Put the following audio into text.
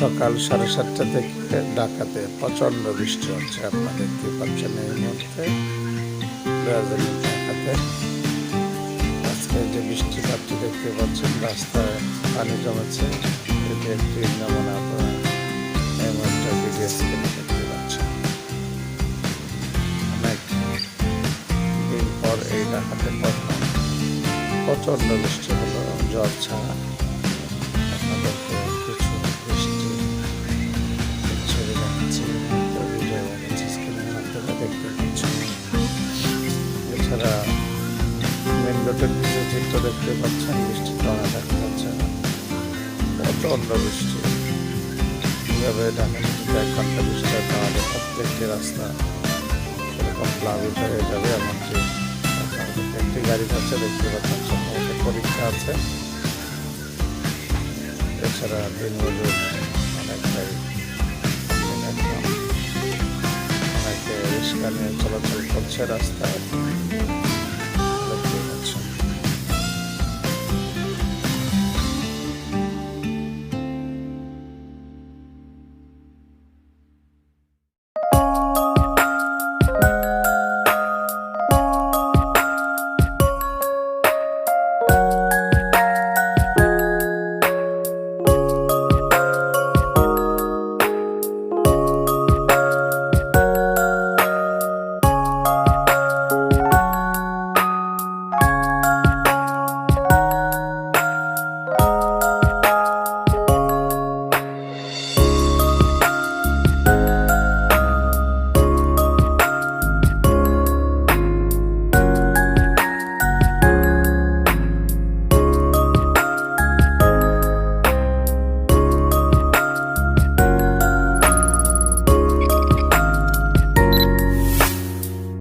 সকাল সাড়ে সাতটা থেকে ঢাকাতে প্রচণ্ড বৃষ্টি হচ্ছে আপনারা দেখতে পাচ্ছেন এই মুহূর্তে। রাজধানী ঢাকাতে। আজকে যে বৃষ্টি বৃষ্টিপাতটি দেখতে পাচ্ছেন, রাস্তায় পানি জমেছে। এটি একটি নমুনা আপনারা এই মুহূর্তে ভিডিও স্ক্রিনে দেখতে পাচ্ছেন। অনেক দিন পর এই ঢাকাতে প্রথম প্রচণ্ড বৃষ্টি হলো জল ছাড়া। এছাড়া মেন রোডের কিছু চিত্র দেখতে পাচ্ছেন, বৃষ্টি কমা দেখা যাচ্ছে। না প্রচণ্ড বৃষ্টি। কীভাবে ঢাকা সিটিতে এক ঘণ্টা বৃষ্টি হয় তাহলে প্রত্যেকটি রাস্তা এরকম প্লাবিত হয়ে যাবে, এমনকি একটি গাড়ি যাচ্ছে দেখতে পাচ্ছেন সম্ভবত পরীক্ষা আছে। এছাড়া দিনমজুর অনেকটাই। অনেকে রিক্সা নিয়ে চলাচল করছে রাস্তায়।